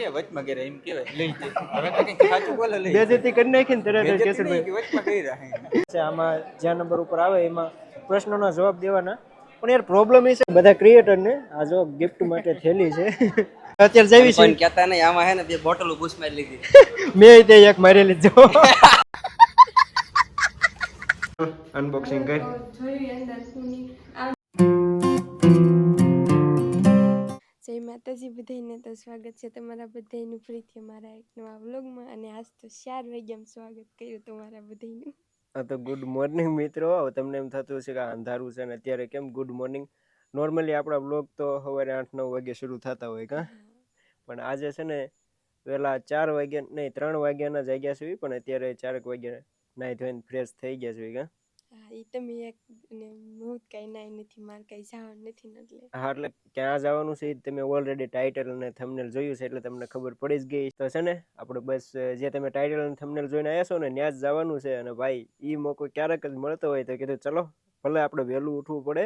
કર્યા વચમાં કર્યા એમ કહેવાય. લઈ જાય હવે તો કંઈક સાચું બોલે લઈ બેજતી કરી નાખી તરત જ કેસરભાઈ. વચમાં કર્યા હે. આમાં જ્યાં નંબર ઉપર આવે એમાં પ્રશ્નોના જવાબ દેવાના. પણ યાર પ્રોબ્લેમ એ છે બધા ક્રિએટરને આ જો ગિફ્ટ માટે થેલી છે. અત્યારે જેવી છે. કહેતા નહીં આમાં હે ને બે બોટલો બુશ મારી લીધી. મેં તે એક મારેલી જ જો અનબોક્સિંગ કરી જોયું માતાજી બધાને તો સ્વાગત છે તમારા બધાનું ફરીથી અમારા એક નવા વ્લોગમાં. અને આજ તો ચાર વાગ્યામાં સ્વાગત કર્યું તમારા બધાનું હા તો ગુડ મોર્નિંગ મિત્રો. તમને એમ થતું હશે કે અંધારું છે અને અત્યારે કેમ ગુડ મોર્નિંગ નોર્મલી આપણા વ્લોગ તો સવારે આઠ નવ વાગે શરૂ થતા હોય કાં? પણ આજે છે ને વહેલા ચાર વાગ્યા નહીં ત્રણ વાગ્યાના જાગ્યા છીએ પણ અત્યારે ચારેક વાગ્યા નાહી ધોઈને ફ્રેશ થઈ ગયા છીએ કાં? હા એક, ને હું જ કાંઈ નથી મારે કાંઈ જવાનું નથી એટલે. હા, એટલે ક્યાં જવાનું છે તમે ઓલરેડી ટાઇટલ અને થંબનેલ જોયું છે, એટલે તમને ખબર પડી જ ગઈ. તો છે ને આપણે બસ જે તમે ટાઇટલ અને થંબનેલ જોઈને આવ્યા છો ને ત્યાં જ જવાનું છે. અને ભાઈ એ મોકો ક્યારેક જ મળતો હોય તો કીધું, ચલો, ભલે આપણે વહેલું ઉઠવું પડે,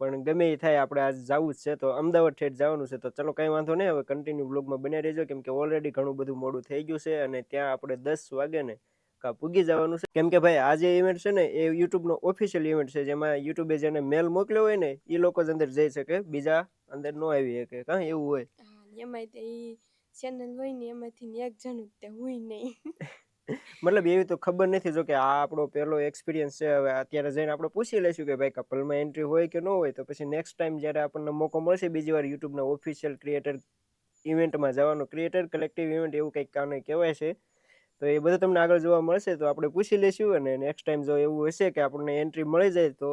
પણ ગમે એ થાય આપણે આજ જવું જ છે. તો અમદાવાદ ઠેઠ જવાનું છે. તો ચલો, કંઈ વાંધો નહીં. હવે કન્ટિન્યુ બ્લોગમાં બન્યા રહેજો, કેમ કે ઓલરેડી ઘણું બધું મોડું થઈ ગયું છે. અને ત્યાં આપણે દસ વાગે ને કા પૂગી જવાનું છે. કેમ કે ભાઈ આ જે ઇવેન્ટ છે ને એ યુટ્યુબનો ઓફિશિયલ ઇવેન્ટ છે જેમાં યુટ્યુબે જેને મેલ મોકલ્યો હોય ને એ લોકો જ અંદર જઈ શકે બીજા અંદર ન આવી શકે કાં? એવું હોય. એમાં તે ચેનલ હોય ને એમાંથી એક જણ તે હોય નહીં મતલબ એવી તો ખબર નથી જો કે આ આપણો પહેલો એક્સપિરિયન્સ છે હવે અત્યારે જઈને આપણે પૂછી લઈશું કે ભાઈ કપલમાં એન્ટ્રી હોય કે ન હોય તો પછી નેક્સ્ટ ટાઈમ જ્યારે આપણને મોકો મળશે બીજી વાર યુટ્યુબના ઓફિશિયલ ક્રિએટર ઇવેન્ટમાં જવાનો ક્રિએટર કલેક્ટિવ ઇવેન્ટ એવું કંઈક કાને કહેવાય છે તો એ બધું તમને આગળ જોવા મળશે, તો આપણે પૂછી લઈશું અને નેક્સ્ટ ટાઈમ જો એવું હશે કે આપણને એન્ટ્રી મળી જાય તો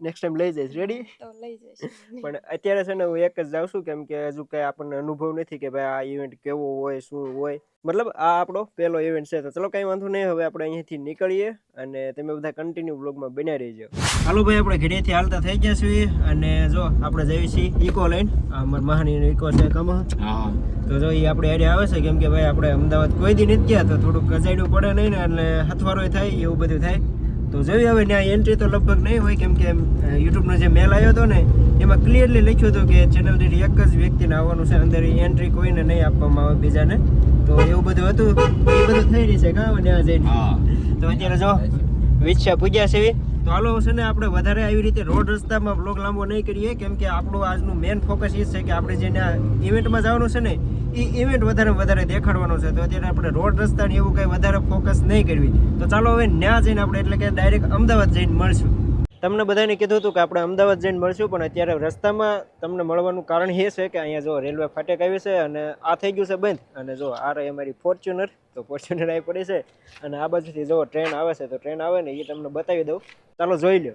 નેક્સ્ટ ટાઈમ લઈ જઈશ. રેડી તો લઈ જઈશ. પણ અત્યારે છે ને હું એક જ જાઉં છું કેમ કે હજુ કઈ આપણને અનુભવ નથી કે ભાઈ આ ઇવેન્ટ કેવો હોય શું હોય. મતલબ આ આપણો પહેલો ઇવેન્ટ છે. તો ચલો કઈ વાંધો નહીં. હવે આપણે અહીંયાથી નીકળીએ અને તમે બધા કન્ટિન્યુ બ્લોગમાં બન્યા રહેજો. હાલો ભાઈ આપણે ઘરેથી હાલતા થઈ ગયા છીએ અને જો આપણે જઈએ છીએ ઇકો લઈને અમારા મહાની ઇકો છે કમ તો જો એ આપણે એરિયા આવે છે કેમ કે ભાઈ આપણે અમદાવાદ કોઈ દી નથી ગયા તો થોડુંક કજાડ્યું પડે નહીં ને એટલે હથવારો થાય એવું બધું થાય. તો જોઈએ હવે ત્યાં એન્ટ્રી તો લગભગ નહીં હોય કેમ કે યુટ્યુબનો જે મેલ આવ્યો હતો ને એમાં ક્લિયરલી લખ્યું હતું કે ચેનલ દીઠ એક જ વ્યક્તિને આવવાનું છે અંદર એન્ટ્રી કોઈને નહીં આપવામાં આવે બીજાને. તો એવું બધું હતું. એ બધું થઈ રહ્યું છે કાં? ત્યાં જઈને. તો અત્યારે જો વિચ્છા પૂજ્યા છે. તો હાલો છે ને આપણે વધારે આવી રીતે રોડ રસ્તામાં બ્લોગ લાંબો નહીં કરીએ, કેમ કે આપણું આજનું મેન ફોકસ એ છે કે આપણે જેને આ ઇવેન્ટમાં જવાનું છે ને, એ ઇવેન્ટ વધારે વધારે દેખાડવાનો છે. તો અત્યારે આપણે રોડ રસ્તાની એવું કંઈ વધારે ફોકસ નહીં કરવી. તો ચાલો હવે ત્યાં જઈને આપણે એટલે કે ડાયરેક્ટ અમદાવાદ જઈને મળશું. તમને બધાને કીધું હતું કે આપણે અમદાવાદ જઈને મળશું, પણ અત્યારે રસ્તામાં તમને મળવાનું કારણ એ છે કે અહીંયા જો રેલવે ફાટક આવી છે અને આ થઈ ગયું છે બંધ. અને જો આ રહી અમારી ફોર્ચ્યુનર, તો ફોર્ચ્યુનર આવી પડી છે. અને આ બાજુથી જો ટ્રેન આવે છે, તો ટ્રેન આવે ને એ તમને બતાવી દઉં. ચાલો જોઈ લો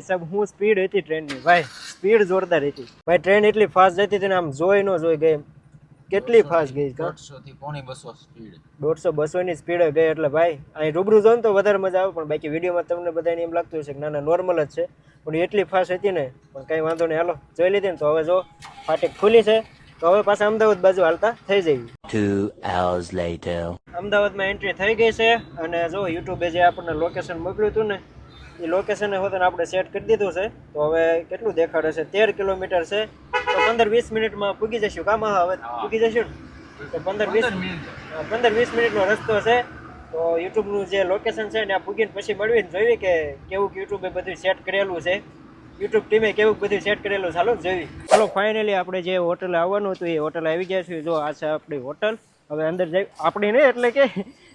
ભાઈ સાહેબ હું સ્પીડ હતી ટ્રેનની ભાઈ સ્પીડ જોરદાર હતી. ભાઈ ટ્રેન એટલી ફાસ્ટ જતી હતી ને આમ જોઈ ન જોઈ ગઈ. કેટલી ફાસ્ટ ગઈ દોઢસો થી પોણી બસો સ્પીડ દોઢસો બસો ની સ્પીડે ગઈ એટલે ભાઈ અહીં રૂબરૂ જો ને તો વધારે મજા આવે પણ બાકી વિડીયોમાં તમને બધાને એમ લાગતું હશે કે ના ના નોર્મલ જ છે. પણ એટલી ફાસ્ટ હતી ને પણ કંઈ વાંધો નહીં. હાલો જોઈ લીધી ને તો હવે જો ફાટક ખુલી છે. તો હવે પાછા અમદાવાદ બાજુ હાલતા થઈ જઈએ. Two hours later. અમદાવાદમાં એન્ટ્રી થઈ ગઈ છે અને જો યુટ્યુબે જે આપણને લોકેશન મોકલ્યું હતું ને એ લોકેશન હોતને આપણે સેટ કરી દીધું છે તો હવે કેટલું દેખાડે છે તેર કિલોમીટર છે. તો પંદર વીસ મિનિટમાં પૂગી જશું. કામ હવે પૂગી જશું ને? તો પંદર વીસ પંદર વીસ મિનિટનો રસ્તો છે. તો યુટ્યુબનું જે લોકેશન છે ને આ પૂગીને પછી મળવીને જોઈએ કે કેવું યુટ્યુબે બધું સેટ કરેલું છે. યુટ્યુબ ટીમે કેવું બધું સેટ કરેલું ચાલો જોઈ. ચાલો ફાઇનલી આપણે જે હોટલ આવવાનું હતું એ હોટલ આવી ગયા છે જો આ છે આપણી હોટલ હવે અંદર જઈ આપણી નહીં એટલે કે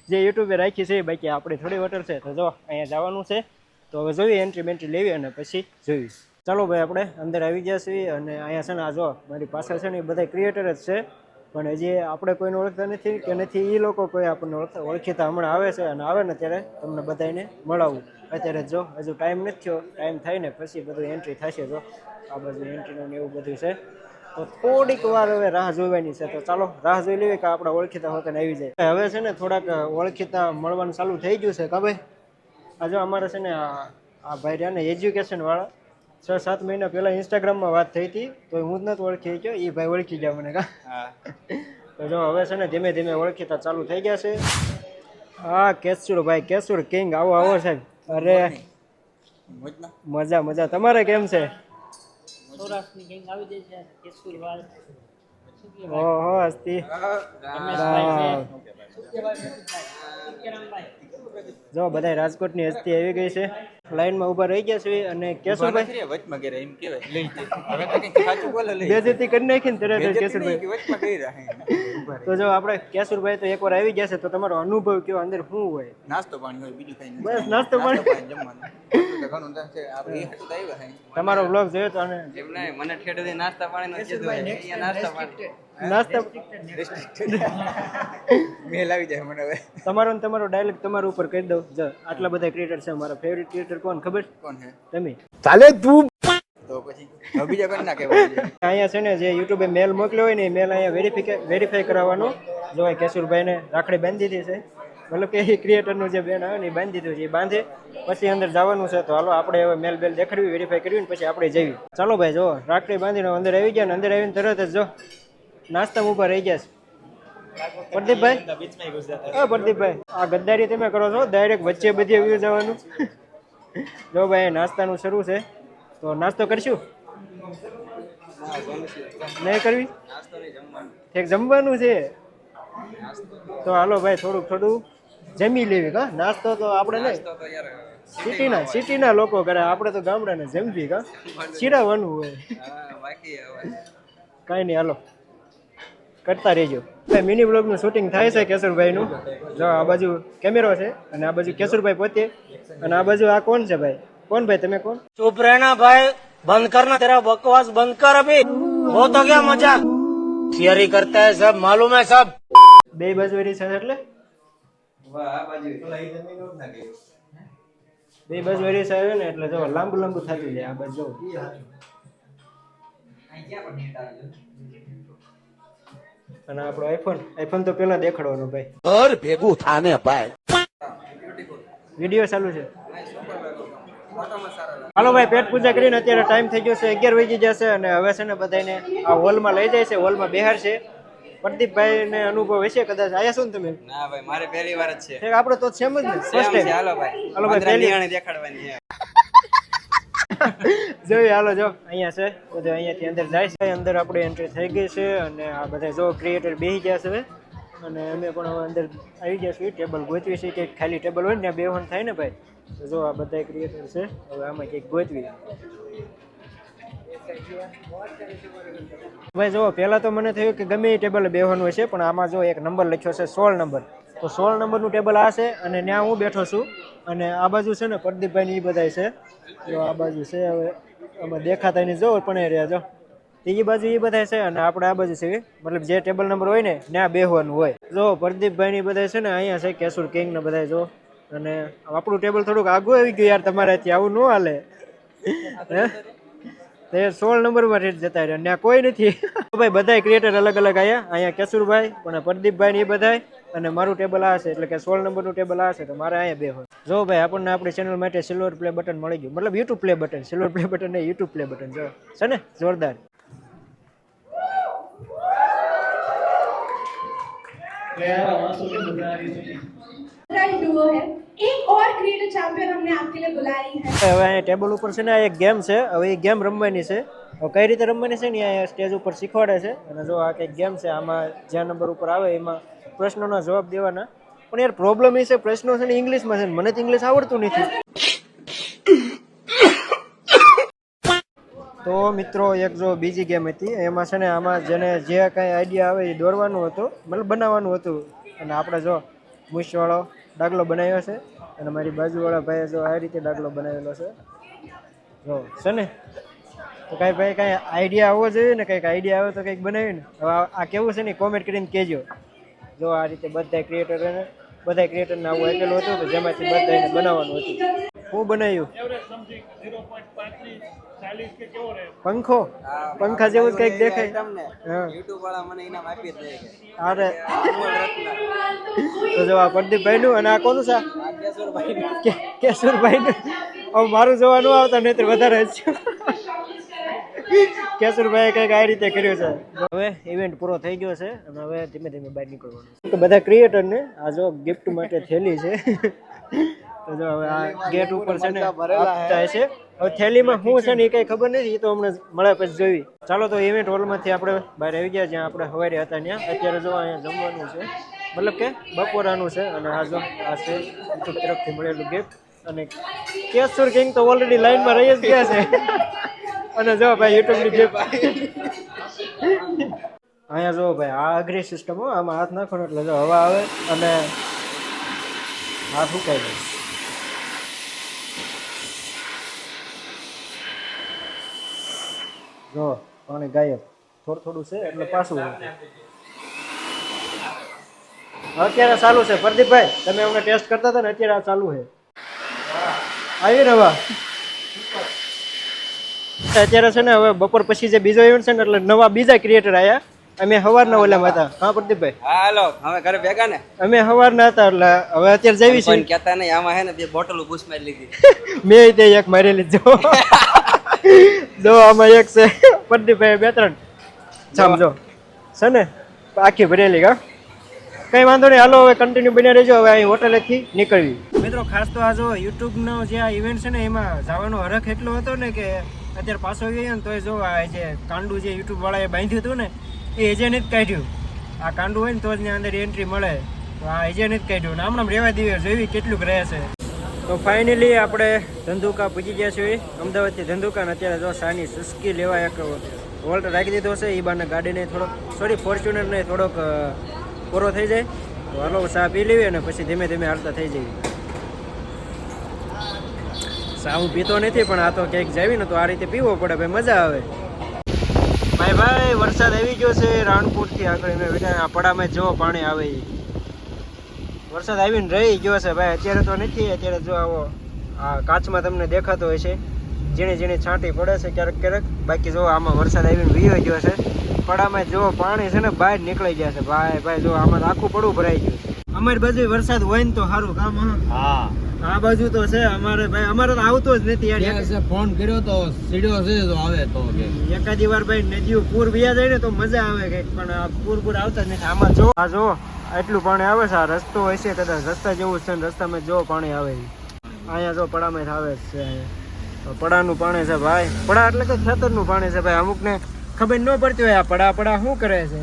જે યુટ્યુબે રાખી છે બાકી આપણી થોડી હોટલ છે. તો જો અહીંયા જવાનું છે. તો હવે જોઈએ એન્ટ્રી બેન્ટ્રી લેવી અને પછી જોઈશ ચાલો ભાઈ, આપણે અંદર આવી ગયા છીએ અને અહીંયા છે ને આ જો મારી પાસે છે ને એ બધા ક્રિએટર જ છે. પણ હજી આપણે કોઈને ઓળખતા નથી કે નથી એ લોકો કોઈ આપણને ઓળખતા ઓળખીતા હમણાં આવે છે અને આવે ને ત્યારે તમને બધાને મળાવું. અત્યારે જો, હજુ ટાઈમ નથી થયો ટાઈમ થાય ને પછી બધું એન્ટ્રી થશે જો. આ બાજુ એન્ટ્રીનું એવું બધું છે. તો થોડીક વાર હવે રાહ જોવાની છે. તો ચાલો, રાહ જોઈ લેવી કે આપણા ઓળખીતા હોતા આવી જાય. હવે છે ને થોડાક ઓળખીતા મળવાનું ચાલુ થઈ ગયું છે, કા ભાઈ? આ જો અમારે છે ને આ ભાઈ રહ્યા ને એજ્યુકેશન વાળા. છ સાત મહિના પહેલા ઇન્સ્ટાગ્રામમાં વાત થઈ હતી તો હું જ નથી ઓળખી ગયો એ ભાઈ ઓળખી ગયા મને. કા તો જો હવે છે ને ધીમે ધીમે ઓળખીતા ચાલુ થઈ ગયા છે. હા કેસુર ભાઈ કેસુર કિંગ આવો આવો સાહેબ. અરે મજા મજા. તમારે કેમ છે? ઓહો હસ્તી. વાહ. જો બધા રાજકોટની હસ્તી આવી ગઈ છે. લાઈનમાં ઊભા રહી ગયા છે અને કેશુભાઈ વચમાં ગયા એમ કેવાય લઈ હવે તો કંઈક સાચું બોલે લઈ બેજતી કરી નાખીને તરત જ કેશુભાઈ. કેશુરભાઈ વચમાં ગઈ રહે તો જો આપણે કેશુરભાઈ તો એકવાર આવી ગયા છે તો તમારો અનુભવ કેવો અંદર શું હોય? નાસ્તો પાણી હોય બીજું કઈ નહીં બસ નાસ્તો પાણી. જમવાનું. એટલું તો છે આપણે એ હાટું આવ્યા હે. તમારો બ્લોગ જોયો તો અને એમ મને ઠેઠ નાસ્તા પાણી નો કીધું અહીંયા નાસ્તા પાણી. નાસ્તા મેલ આવી જાય મને હવે. તમારો ને તમારો ડાયલોગ તમારા ઉપર કહી દઉં. જો આટલા બધા ક્રિએટર છે મારા ફેવરિટ ક્રિએટર કોણ? ખબર? છે? તમે? ચાલે તું. તો પછી બીજા કોણ ના કહેવાય અહીંયા છે ને જે યુટ્યુબે મેલ મોકલ્યો હોય ને મેલ અહીંયા વેરીફિકે વેરીફાઈ કરાવવાનો. જો કેશુરભાઈને રાખડી બાંધી દીધી છે. મતલબ કે એ ક્રિએટરનું જે બેન આવે ને એ બાંધી દીધું છે એ બાંધે. પછી અંદર જવાનું છે તો હાલો આપણે હવે મેલ બેલ દેખાડવી વેરીફાઈ કરવી ને પછી આપણે જઈએ. ચાલો ભાઈ જો રાખડી બાંધીને અંદર આવી ગયા ને અંદર આવીને તરત જ જો નાસ્તા ઊભા રહી ગયા છે. પ્રદીપભાઈ? પ્રદીપભાઈ. આ ગદ્દારી તમે કરો છો ડાયરેક્ટ વચ્ચે બધી આવી જવાનું. જો ભાઈ નાસ્તાનું શરૂ છે. તો નાસ્તો કરશું? નહીં કરવી? ઠીક જમવાનું છે. તો હાલો ભાઈ થોડુંક થોડું જમી લેવી કા? નાસ્તો તો આપણે નહીં. સિટીના સિટીના લોકો કરે આપણે તો ગામડાને જમવી કા? ચીડાવવાનું હોય. કાંઈ નહીં હાલો. કરતા રહેજો. ભાઈ મિની બ્લોગનું શૂટિંગ થાય છે કેશુરભાઈનું. જો આ બાજુ કેમેરો છે અને આ બાજુ કેશુરભાઈ પોતે. અને આ બાજુ આ કોણ છે ભાઈ? કોણ ભાઈ? તમે કોણ? ચૂપ રહેના ભાઈ બંધ કર ના તેરા બકવાસ બંધ કર અભી. હો તો ક્યાં મજા થિયરી કરતા હે સબ માલુમ હે સબ બે બાજુ એરી છે એટલે? વાહ આ બાજુ તો લઈ જમીન ઉઠ ના બે બાજુ એરી છે ને એટલે જો લાંબુ લાંબુ થતું જાય આ બાજુ. આ ક્યાં પણ નેટ આવ્યો અને આપણો આઈફોન આઈફોન તો પેલા દેખાડવાનો ભાઈ. અર ભેગું થાને ભાઈ. વીડિયો ચાલુ છે. હાલો ભાઈ પેટ પૂજા કરીને અત્યારે ટાઈમ થઈ ગયો છે અગિયાર વાગી જશે અને હવે છે ને બધાને આ હોલમાં લઈ જાય છે હોલમાં બિહાર છે. પ્રદીપભાઈ ને અનુભવ હશે કદાચ. આયા છો ને તમે? ના ભાઈ મારે પહેલી વાર જ છે. આપણે તો સેમ જ ને ફર્સ્ટ ટાઈમ હાલો ભાઈ હાલો ભાઈ, પહેલી- નિયાણી દેખાડવાની છે. જોઈએ હાલો, જો. અહીંયા છે, બધું અહીંયાથી અંદર જાય છે, અંદર આપણે એન્ટ્રી થઈ ગઈ છે અને આ બધા જો ક્રિએટર બેસી ગયા છે અને અમે પણ હવે અંદર આવી ગયા છીએ ટેબલ ગોતવી છે કે ખાલી ટેબલ હોય ને, ત્યાં બેહવાનું થાય ને ભાઈ. તો જો આ બધા ક્રિએટર છે, હવે આમાં કંઈક ગોતવી. ભાઈ, જો, પહેલાં તો મને થયું કે ગમે એ ટેબલ બેહવાનું હશે પણ આમાં જો એક નંબર લખ્યો છે, સોળ નંબર. તો સોળ નંબરનું ટેબલ આ છે અને ત્યાં હું બેઠો છું. અને આ બાજુ છે ને પ્રદીપભાઈ એ બધા છે. જો આ બાજુ છે, હવે અમે દેખાતા નહીં, જો પણ રહ્યા, જો. એ બાજુ એ બધા છે અને આપણે આ બાજુ છે. મતલબ જે ટેબલ નંબર હોય ને ત્યાં બેહવાનું હોય. જો પ્રદીપભાઈ ની બધા છે ને, અહીંયા છે કેશુર કિંગ ને બધા જો. અને આપણું ટેબલ થોડુંક આગું આવી ગયું યાર તમારાથી આવું ન હાલે. હે? તે સોળ નંબરમાં રેટ જતા રહ્યા. ત્યાં કોઈ નથી. ભાઈ બધા ક્રિએટર અલગ અલગ આયા. અહીંયા કેશુરભાઈ પણ પ્રદીપભાઈ ને એ બધા અને મારું ટેબલ આ છે એટલે કે સોળ નંબરનું ટેબલ આ છે તો મારે અહીંયા બે હોય. જો ભાઈ આપણને આપણી ચેનલ માટે સિલ્વર પ્લે બટન મળી ગયું. મતલબ YouTube play button silver play button ને યુટ્યુબ પ્લે બટન જો છે ને? જોરદાર. હવે ટેબલ ઉપર છે ને એક ગેમ છે. હવે એ ગેમ રમવાની છે. કઈ રીતે રમવાની છે ને? સ્ટેજ ઉપર શીખવાડે છે. અને જો આ કઈ ગેમ છે આમાં જ્યાં નંબર ઉપર આવે એમાં પ્રશ્નોના જવાબ દેવાના. પણ યાર પ્રોબ્લેમ એ છે, પ્રશ્નો છે ને ઇંગ્લિશમાં છે મને તો ઇંગ્લિશ આવડતું નથી. તો મિત્રો, એક જો બીજી ગેમ હતી. એમાં છે ને આમાં જેને જે કાંઈ આઈડિયા આવે એ દોરવાનું હતું, મતલબ બનાવવાનું હતું. અને આપણે જો મૂછવાળો ડાગલો બનાવ્યો છે અને મારી બાજુવાળા ભાઈએ જો આ રીતે ડાગલો બનાવેલો છે. જો, છે ને? તો કાંઈ ભાઈ કાંઈ આઈડિયા આવવો જોઈએ ને, કંઈક આઈડિયા આવે તો કંઈક બનાવ્યું ને હવે આ કેવું છે ને કોમેન્ટ કરીને કહેજો. જો આ રીતે બધા ક્રિએટરોને બધા ક્રિએટરને આવું આપેલું હતું કે જેમાંથી બધાને બનાવવાનું હતું. શું બનાવ્યું પંખો? પંખા જેવું જ કંઈક દેખાય? તમને. યુટ્યુબ વાળા મને ઇનામ આપી દે અરે તો જો આ પ્રદીપભાઈનું અને આ કોનું છે? કેશુરભાઈનું. હવે મારું જવાનું આવતા નહીં વધારે જ. કેશુરભાઈ કંઈક આ રીતે કર્યું છે. હવે ઇવેન્ટ પૂરો થઈ ગયો છે અને હવે ધીમે ધીમે બહાર નીકળવાનું. તો બધા ક્રિએટરને આ જો ગિફ્ટ માટે થેલી છે. તો જો હવે આ ગેટ ઉપર છે ને આપતા છે. હવે થેલીમાં શું છે ને એ કઈ ખબર નથી એ તો હમણાં મળે પછી જોઈ. ચાલો તો ઇવેન્ટ હોલમાંથી આપણે બહાર આવી ગયા જ્યાં આપણે સવારે હતા ત્યાં. અત્યારે જો અહીંયા જમવાનું છે. મતલબ કે બપોરાનું છે અને આ જો આ છે યુટ્યુબ તરફથી મળેલું ગિફ્ટ અને કેશુર કિંગ તો ઓલરેડી લાઈનમાં રહી જ ગયા છે. અને જો ભાઈ યુટ્યુબની ગિફ્ટ અહીંયા જો ભાઈ, આ અઘરી સિસ્ટમ હો, આમાં હાથ નાખો એટલે જો હવા આવે અને હાથ ઉકાઈ જાય. જો, પાણી ગાયબ. થોડું થોડું છે એટલે પાછું અત્યારે ચાલુ છે. પ્રદીપભાઈ તમે અમને ટેસ્ટ કરતા હતા ને, અત્યારે આ ચાલુ છે. આવી રવા અત્યારે છે ને હવે બપોર પછી જે બીજો ઇવેન્ટ છે ને એટલે નવા બીજા ક્રિએટર આયા. અમે સવારના ઓલામાં હતા. હા પ્રદીપભાઈ? હાલો હવે ઘરે ભેગા ને? અમે સવારના હતા એટલે હવે અત્યારે જઈએ છે. કહેતા નહીં આમાં હે ને બે બોટલ બૂસ મારી લીધી. મેં તે એક મારેલી જો. જો આમાં એક છે. પ્રદીપભાઈ બે ત્રણ. સમજો છે ને? આખી ભરેલી કા કઈ વાંધો નહીં હાલો હવે કન્ટિન્યુ બની રહેજો. હવે અહીં હોટેલેથી નીકળવી. મિત્રો ખાસ તો આ જો યુટ્યુબનો જે આ ઇવેન્ટ છે ને એમાં જવાનો હરખ એટલો હતો ને કે અત્યારે પાછો ગયો ને તોય જો આ જે કાંડું જે યુટ્યુબ વાળાએ બાંધ્યું હતું ને, એ એજેને જ કાઢ્યું. આ કાંડું હોય ને તો જ અંદર એન્ટ્રી મળે. તો આ એજેને જ કાઢ્યું. ને હમણાં રેવા દઈએ જોઈ કેટલુંક રહે છે. તો ફાઇનલી આપણે ધંધુકા પૂજી ગયા છીએ. અમદાવાદથી ધંધુકા ને અત્યારે જો સાની સુસ્કી લેવા એક વોલ્ટ રાખી દીધો છે. એ બાને ગાડીને થોડોક સોરી ફોર્ચ્યુનરને થોડોક પૂરો થઈ જાય. તો હાલો ચા પી લેવી અને પછી ધીમે ધીમે હાલતા થઈ જઈએ. હું પીતો નથી, પણ આ તો ક્યાંક જાવી ને તો આ રીતે પીવો પડે, ભાઈ મજા આવે. ભાઈ ભાઈ, વરસાદ આવી ગયો છે રાણપુરથી આગળ. મેં આ પડામાં જો પાણી આવે વરસાદ આવીને રહી ગયો છે, ભાઈ. અત્યારે તો નથી, અત્યારે જો આવો, આ કાચમાં તમને દેખાતો હોય છે ઝીણી ઝીણી છાંટી પડે છે ક્યારેક ક્યારેક. બાકી જો આમાં વરસાદ આવીને વીયો ગયો છે. પડામાં જો પાણી છે ને બહાર નીકળી ગયા છે. ભાઈ ભાઈ, જો આમાં આખું પડું ભરાઈ ગયું અમારી બાજુ વરસાદ હોય ને તો સારું કામ હા. આ બાજુ તો છે અમારે ભાઈ અમારે તો આવતો જ નથી યાર. ફોન કર્યો તો સીડ્યો છે તો આવે તો કે. એકાદી વાર ભાઈ નદીઓ પૂર વ્યા જાય ને તો મજા આવે કંઈક પણ આ પૂર પૂર આવતા જ નથી. આમાં જો આ જો આટલું પાણી આવે છે આ રસ્તો હોય છે કદાચ રસ્તા જેવું છે ને રસ્તામાં જો પાણી આવે અહીંયા જો પડામાં આવે છે પડાનું પાણી છે ભાઈ. પડા એટલે કે ખેતરનું પાણી છે ભાઈ. અમુકને ખબર ન પડતી હોય આ પડા પડા શું કરે છે?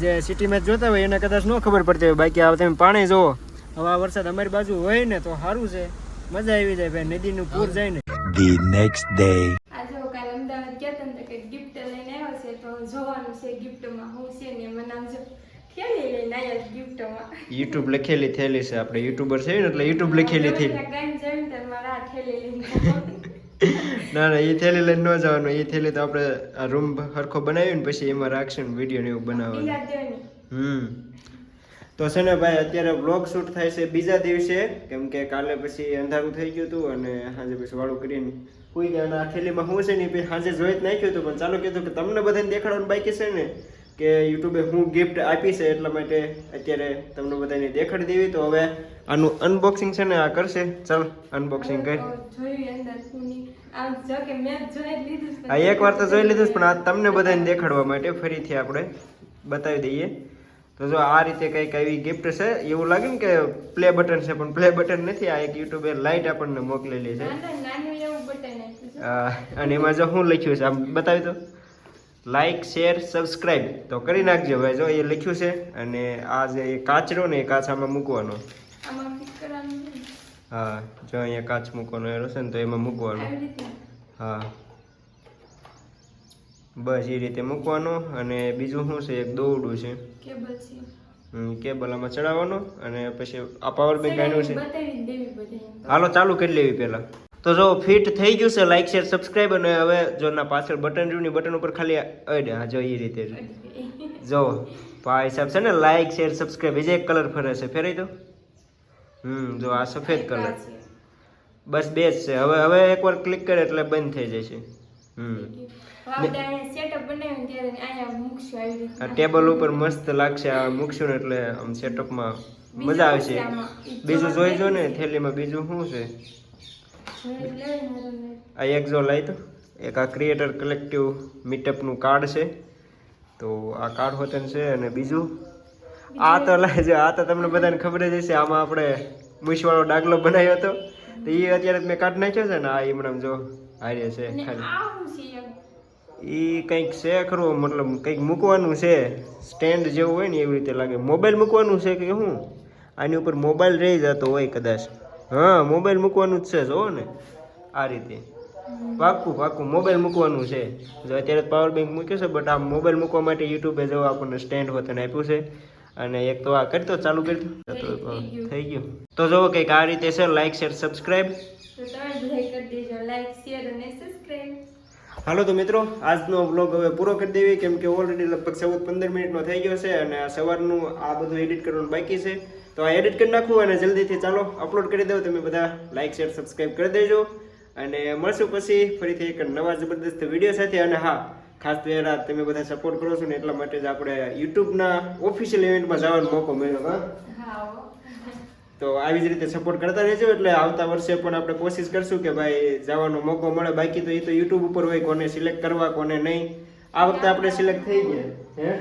જે સિટીમાં જોતા હોય એને કદાચ ન ખબર પડતી હોય. બાકી આ તમે પાણી જુઓ હવે આ વરસાદ અમારી બાજુ હોય ને તો સારું છે. મજા આવી જાય ભાઈ નદીનું પૂર જાય ને. ધી નેક્સ્ટ ડે આજે હું કાલે અમદાવાદ ગયા હતા ને ગિફ્ટ લઈને આવ્યો છે તો જોવાનું છે ગિફ્ટમાં હું છે ને મને આમ જો થેલી લઈને આવ્યા ગિફ્ટમાં યુટ્યુબ લખેલી થેલી છે આપણે યુટ્યુબર છે ને એટલે યુટ્યુબ લખેલી થેલી. ગાઈન જઈને તો મારા આ થેલી લઈને ના ના એ થેલી લઈને ન જવાનું. એ થેલી તો આપણે આ રૂમ હરખો બનાવ્યું ને પછી એમાં રાખશું ને વીડિયો ને એવું બનાવવાનું. હમ. તો છે ને ભાઈ અત્યારે બ્લોગ શૂટ થાય છે બીજા દિવસે કેમ કે કાલે પછી અંધારું થઈ ગયું હતું અને સાંજે પછી વાળું કરીને કોઈ ગયા અને આ થેલીમાં હું છે ને પછી સાંજે જોઈ જ નાખ્યું હતું. પણ ચાલો કીધું કે તમને બધાને દેખાડવાનું બાકી છે ને કે યુટ્યુબે હું ગિફ્ટ આપી છે એટલા માટે અત્યારે તમને બધાને દેખાડી દેવી. તો હવે આનું અનબોક્સિંગ છે ને આ કરશે. ચાલ અનબોક્સિંગ કરી. આ એક વાર તો જોઈ લીધું પણ આ તમને બધાને દેખાડવા માટે ફરીથી આપણે બતાવી દઈએ. તો જો આ રીતે કંઈક આવી ગિફ્ટ છે એવું લાગે ને કે પ્લે બટન છે પણ પ્લે બટન નથી આ એક યુટ્યુબે લાઈટ આપણને મોકલેલી છે. અને એમાં જો શું લખ્યું છે આમ બતાવી દો લાઇક શેર સબસ્ક્રાઇબ તો કરી નાખજો ભાઈ જો એ લખ્યું છે અને આ જે કાચરો ને એ કાચ આમાં મૂકવાનો. હા જો અહીંયા કાચ મૂકવાનો એરો છે ને તો એમાં મૂકવાનો. હા. બસ એ રીતે મૂકવાનો અને બીજું શું છે એક દોરડું છે. કેબલ છે. કેબલ આમાં ચડાવવાનો અને પછી આ પાવર બેંક આનું છે. હાલો ચાલુ કરી લેવી પહેલાં. તો જો ફિટ થઈ ગયું છે લાઈક શેર સબસ્ક્રાઈબ અને હવે જો ના પાછળ બટન રહ્યું ને બટન ઉપર ખાલી અડે. હા જો એ રીતે. જો ભાઈ સાહેબ છે ને લાઈક શેર સબસ્ક્રાઈબ બીજે એક કલર ફરે છે. ફેરાઈ દો. હમ જો આ સફેદ કલર બસ બે જ છે. હવે હવે એકવાર ક્લિક કરે એટલે બંધ થઈ જશે હમ. ટેબલ ઉપર મસ્ત લાગશે આ મૂકશું ને એટલે આમ સેટઅપમાં મજા આવશે. બીજું જોવા જોઈ જો ને થેલીમાં બીજું શું છે. આ એક જો લઈ તો એક આ ક્રિએટર કલેક્ટિવ મીટઅપનું કાર્ડ છે. તો આ કાર્ડ હોતન છે અને બીજું? આ તો લાગે આ તો તમને બધાને ખબર જ હશે આમાં આપણે મૂછવાળો ડાગલો બનાવ્યો હતો. તો એ અત્યારે મેં કાઢ નાખ્યો છે ને આ હમણાં જો હારે છે ખાલી. એ કંઈક છે ખરું મતલબ કંઈક મૂકવાનું છે સ્ટેન્ડ જેવું હોય ને એવી રીતે લાગે. મોબાઈલ મૂકવાનું છે કે શું આની ઉપર મોબાઈલ રહી જતો હોય કદાચ. હા મોબાઈલ મૂકવાનું જ છે જોવો ને. આ રીતે. પાકું પાકું મોબાઈલ મૂકવાનું છે. જો અત્યારે પાવર બેંક મૂક્યો છે બટ આ મોબાઈલ મૂકવા માટે યુટ્યુબે જો આપણને સ્ટેન્ડ હોતને આપ્યું છે. અને એક તો આ કરતો ચાલુ કરી દો. થઈ ગયું. તો જુઓ કંઈક આ રીતે છે લાઇક શેર સબસ્ક્રાઈબ તો તમે બધા કરી દેજો લાઈક શેર અને સબસ્ક્રાઈબ હાલો તો મિત્રો, આજનો વ્લોગ હવે પૂરો કરી દેવી. કેમ કે ઓલરેડી લગભગ ચૌદ પંદર મિનિટનો થઈ ગયો છે અને સવારનું આ બધું એડિટ કરવાનું બાકી છે. તો આ એડિટ કરી નાખું અને જલ્દીથી ચાલો અપલોડ કરી દઉં. તમે બધા લાઇક શેર સબસ્ક્રાઈબ કરી દેજો. અને મળશું પછી ફરીથી એક નવા જબરદસ્ત વીડિયો સાથે. અને હા, ખાસ તો તમે બધા સપોર્ટ કરો છો ને એટલા માટે જ આપણે યુટ્યુબના ઓફિશિયલ ઇવેન્ટમાં જવાનો મોકો મળ્યો હા. તો આવી જ રીતે સપોર્ટ કરતા રહેજો. એટલે આવતા વર્ષે પણ આપણે કોશિશ કરશું કે ભાઈ જવાનો મોકો મળે. બાકી તો એ તો યુટ્યુબ ઉપર હોય કોને સિલેક્ટ કરવા કોને નહીં. આ વખતે આપણે સિલેક્ટ થઈ ગયા. હે?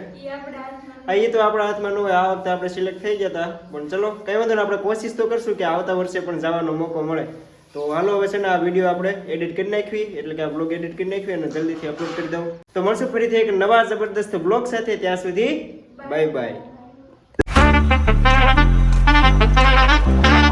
એ તો આપણા હાથમાં ન હોય. આ વખતે આપણે સિલેક્ટ થઈ ગયા હતા પણ ચલો કઈ વાંધો નહીં. આપણે કોશિશ તો કરશું કે આવતા વર્ષે પણ જવાનો મોકો મળે. તો હાલો હવે છે ને આ વીડિયો આપણે એડિટ કરી નાખવી. એટલે કે આ બ્લોગ એડિટ કરી નાખવી અને જલ્દીથી અપલોડ કરી દઉં. તો મળશું ફરીથી એક નવા જબરદસ્ત બ્લોગ સાથે. ત્યાં સુધી બાય બાય Thank you.